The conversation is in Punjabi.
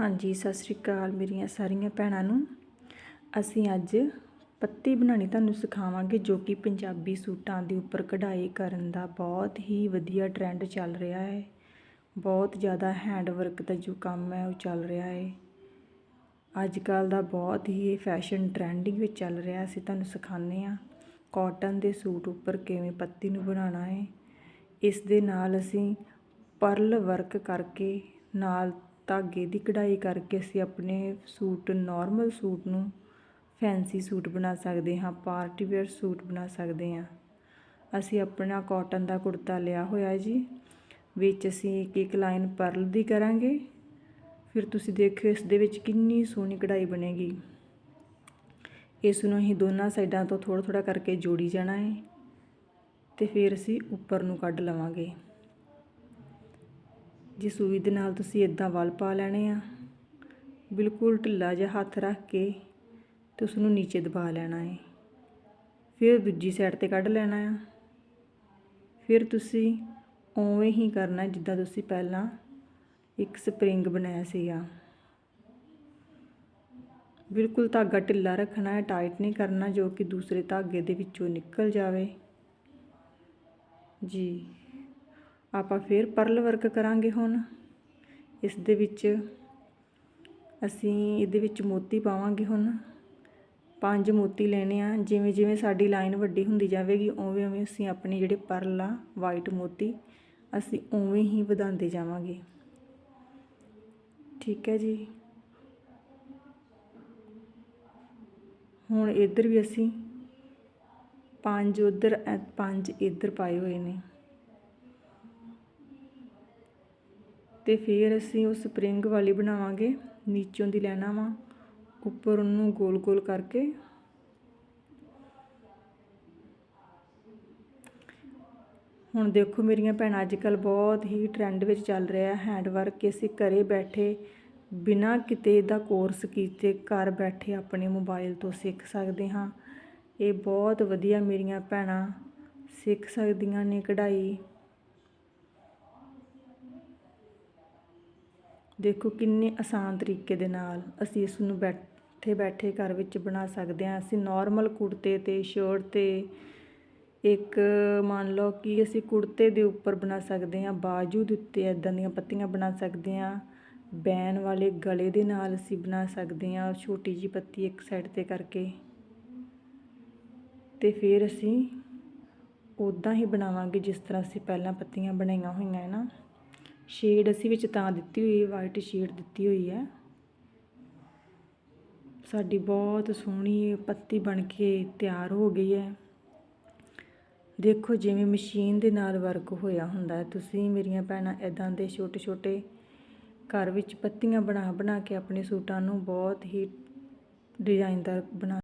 ਹਾਂਜੀ, ਸਤਿ ਸ਼੍ਰੀ ਅਕਾਲ ਮੇਰੀਆਂ ਸਾਰੀਆਂ ਭੈਣਾਂ ਨੂੰ। ਅਸੀਂ ਅੱਜ ਪੱਤੀ ਬਣਾਉਣੀ ਤੁਹਾਨੂੰ ਸਿਖਾਵਾਂਗੇ ਜੋ ਕਿ ਪੰਜਾਬੀ ਸੂਟਾਂ ਦੇ ਉੱਪਰ ਕਢਾਈ ਕਰਨ ਦਾ ਬਹੁਤ ਹੀ ਵਧੀਆ ਟ੍ਰੈਂਡ ਚੱਲ ਰਿਹਾ ਹੈ। ਬਹੁਤ ਜ਼ਿਆਦਾ ਹੈਂਡ ਵਰਕ ਦਾ ਜੋ ਕੰਮ ਹੈ ਉਹ ਚੱਲ ਰਿਹਾ ਹੈ। ਅੱਜ ਕੱਲ ਦਾ ਬਹੁਤ ਹੀ ਇਹ ਫੈਸ਼ਨ ਟ੍ਰੈਂਡਿੰਗ ਵਿੱਚ ਚੱਲ ਰਿਹਾ ਅਸੀਂ ਤੁਹਾਨੂੰ ਸਿਖਾਉਂਦੇ ਹਾਂ ਕਾਟਨ ਦੇ ਸੂਟ ਉੱਪਰ ਕਿਵੇਂ ਪੱਤੀ ਨੂੰ ਬਣਾਉਣਾ ਹੈ। ਇਸ ਦੇ ਨਾਲ ਅਸੀਂ ਪਰਲ ਵਰਕ ਕਰਕੇ ਨਾਲ ਧਾਗੇ ਦੀ ਕਢਾਈ ਕਰਕੇ ਅਸੀਂ ਆਪਣੇ ਸੂਟ ਨੋਰਮਲ ਸੂਟ ਨੂੰ ਫੈਂਸੀ ਸੂਟ ਬਣਾ ਸਕਦੇ ਹਾਂ ਪਾਰਟੀ ਵੇਅਰ ਸੂਟ ਬਣਾ ਸਕਦੇ ਹਾਂ। ਅਸੀਂ ਆਪਣਾ ਕਾਟਨ ਦਾ ਕੁੜਤਾ ਲਿਆ ਹੋਇਆ ਜੀ, ਵਿੱਚ ਅਸੀਂ ਇੱਕ ਇੱਕ ਲਾਈਨ ਪਰਲ ਦੀ ਕਰਾਂਗੇ। ਫਿਰ ਤੁਸੀਂ ਦੇਖਿਓ ਇਸ ਦੇ ਵਿੱਚ ਕਿੰਨੀ ਸੋਹਣੀ ਕਢਾਈ ਬਣੇਗੀ। ਇਸ ਨੂੰ ਅਸੀਂ ਦੋਨਾਂ ਸਾਈਡਾਂ ਤੋਂ ਥੋੜਾ ਥੋੜਾ ਕਰਕੇ ਜੋੜੀ ਜਾਣਾ ਹੈ ਤੇ ਫਿਰ ਅਸੀਂ ਉੱਪਰ ਨੂੰ ਕੱਢ ਲਵਾਂਗੇ। ਜੇ ਸੂਈ ਦੇ ਨਾਲ ਤੁਸੀਂ ਇਦਾਂ ਵਲ ਪਾ ਲੈਣੇ ਆ, ਬਿਲਕੁਲ ਢਿੱਲਾ ਜਿਹਾ ਹੱਥ ਰੱਖ ਕੇ ਤੇ ਉਸ ਨੂੰ ਨੀਚੇ ਦਬਾ ਲੈਣਾ ਹੈ ਫਿਰ ਦੂਜੀ ਸਾਈਡ ਤੇ ਕੱਢ ਲੈਣਾ ਆ। ਫਿਰ ਤੁਸੀਂ ਉਵੇਂ ਹੀ ਕਰਨਾ ਜਿੱਦਾਂ ਤੁਸੀਂ ਪਹਿਲਾਂ ਇੱਕ ਸਪਰਿੰਗ ਬਣਾਇਆ ਸੀਗਾ। ਬਿਲਕੁਲ ਧਾਗਾ ਢਿੱਲਾ ਰੱਖਣਾ ਹੈ, ਟਾਈਟ ਨਹੀਂ ਕਰਨਾ ਜੋ ਕਿ ਦੂਸਰੇ ਧਾਗੇ ਦੇ ਵਿੱਚੋਂ ਨਿਕਲ ਜਾਵੇ। ਜੀ। ਆਪਾਂ ਫਿਰ ਪਰਲ ਵਰਕ ਕਰਾਂਗੇ ਹੁਣ। ਇਸ ਦੇ ਵਿੱਚ ਅਸੀਂ ਇਹਦੇ ਵਿੱਚ ਮੋਤੀ ਪਾਵਾਂਗੇ ਹੁਣ। ਪੰਜ ਮੋਤੀ ਲੈਣੇ ਆ। ਜਿਵੇਂ ਜਿਵੇਂ ਸਾਡੀ ਲਾਈਨ ਵੱਡੀ ਹੁੰਦੀ ਜਾਵੇਗੀ, ਉਵੇਂ ਉਵੇਂ ਅਸੀਂ ਆਪਣੇ ਜਿਹੜੇ ਪਰਲ ਆ ਵਾਈਟ ਮੋਤੀ, ਅਸੀਂ ਉਵੇਂ ਹੀ ਵਧਾਉਂਦੇ ਜਾਵਾਂਗੇ। ਠੀਕ ਹੈ ਜੀ। ਹੁਣ ਇੱਧਰ ਵੀ ਅਸੀਂ ਪੰਜ ਉਧਰ ਪੰਜ ਇੱਧਰ ਪਾਏ ਹੋਏ ਨੇ। ਅਤੇ ਫਿਰ ਅਸੀਂ ਉਹ ਸਪਰਿੰਗ ਵਾਲੀ ਬਣਾਵਾਂਗੇ, ਨੀਚੋਂ ਦੀ ਲੈਣਾ ਵਾ, ਉੱਪਰ ਉਹਨੂੰ ਗੋਲ ਗੋਲ ਕਰਕੇ। ਹੁਣ ਦੇਖੋ ਮੇਰੀਆਂ ਭੈਣਾਂ ਅੱਜ ਕੱਲ ਬਹੁਤ ਹੀ ਟ੍ਰੈਂਡ ਵਿੱਚ ਚੱਲ ਰਿਹਾ ਹੈਂਡ ਵਰਕ ਅਸੀਂ ਘਰੇ ਬੈਠੇ, ਬਿਨਾਂ ਕਿਤੇ ਦਾ ਕੋਰਸ ਕੀਤੇ ਘਰ ਬੈਠੇ ਆਪਣੇ ਮੋਬਾਈਲ ਤੋਂ ਸਿੱਖ ਸਕਦੇ ਹਾਂ। ਇਹ ਬਹੁਤ ਵਧੀਆ ਮੇਰੀਆਂ ਭੈਣਾਂ ਸਿੱਖ ਸਕਦੀਆਂ ਨੇ ਕਢਾਈ। ਦੇਖੋ ਕਿੰਨੇ ਆਸਾਨ ਤਰੀਕੇ ਦੇ ਨਾਲ ਅਸੀਂ ਇਸ ਨੂੰ ਬੈਠੇ ਬੈਠੇ ਘਰ ਵਿੱਚ ਬਣਾ ਸਕਦੇ ਹਾਂ। ਅਸੀਂ ਨੋਰਮਲ ਕੁੜਤੇ ਤੇ ਸ਼ਰਟ ਤੇ ਇੱਕ ਮੰਨ ਲਓ ਕਿ ਅਸੀਂ ਕੁੜਤੇ ਦੇ ਉੱਪਰ ਬਣਾ ਸਕਦੇ ਹਾਂ, ਬਾਜੂ ਦੇ ਉੱਤੇ ਇਦਾਂ ਦੀਆਂ ਪੱਤੀਆਂ ਬਣਾ ਸਕਦੇ ਹਾਂ। ਬੈਨ ਵਾਲੇ ਗਲੇ ਦੇ ਨਾਲ ਅਸੀਂ ਬਣਾ ਸਕਦੇ ਹਾਂ, ਛੋਟੀ ਜੀ ਪੱਤੀ ਇੱਕ ਸਾਈਡ ਤੇ ਕਰਕੇ। ਤੇ ਫਿਰ ਅਸੀਂ ਉਦਾਂ ਹੀ ਬਣਾਵਾਂਗੇ ਜਿਸ ਤਰ੍ਹਾਂ ਅਸੀਂ ਪਹਿਲਾਂ ਪੱਤੀਆਂ ਬਣਾਈਆਂ ਹੋਈਆਂ, ਹੈ ਨਾ? ਸ਼ੇਡ ਅਸੀਂ ਵਿੱਚ ਤਾਂ ਦਿੱਤੀ ਹੋਈ ਹੈ, ਵਾਈਟ ਸ਼ੇਡ ਦਿੱਤੀ ਹੋਈ ਹੈ। ਸਾਡੀ ਬਹੁਤ ਸੋਹਣੀ ਪੱਤੀ ਬਣ ਕੇ ਤਿਆਰ ਹੋ ਗਈ ਹੈ। ਦੇਖੋ ਜਿਵੇਂ ਮਸ਼ੀਨ ਦੇ ਨਾਲ ਵਰਕ ਹੋਇਆ ਹੁੰਦਾ ਹੈ। ਤੁਸੀਂ ਮੇਰੀਆਂ ਭੈਣਾਂ ਇਦਾਂ ਦੇ ਛੋਟੇ ਛੋਟੇ ਘਰ ਵਿੱਚ ਪੱਤੀਆਂ ਬਣਾ ਬਣਾ ਕੇ ਆਪਣੇ ਸੂਟਾਂ ਨੂੰ ਬਹੁਤ ਹੀ ਡਿਜ਼ਾਈਨਦਾਰ ਬਣਾ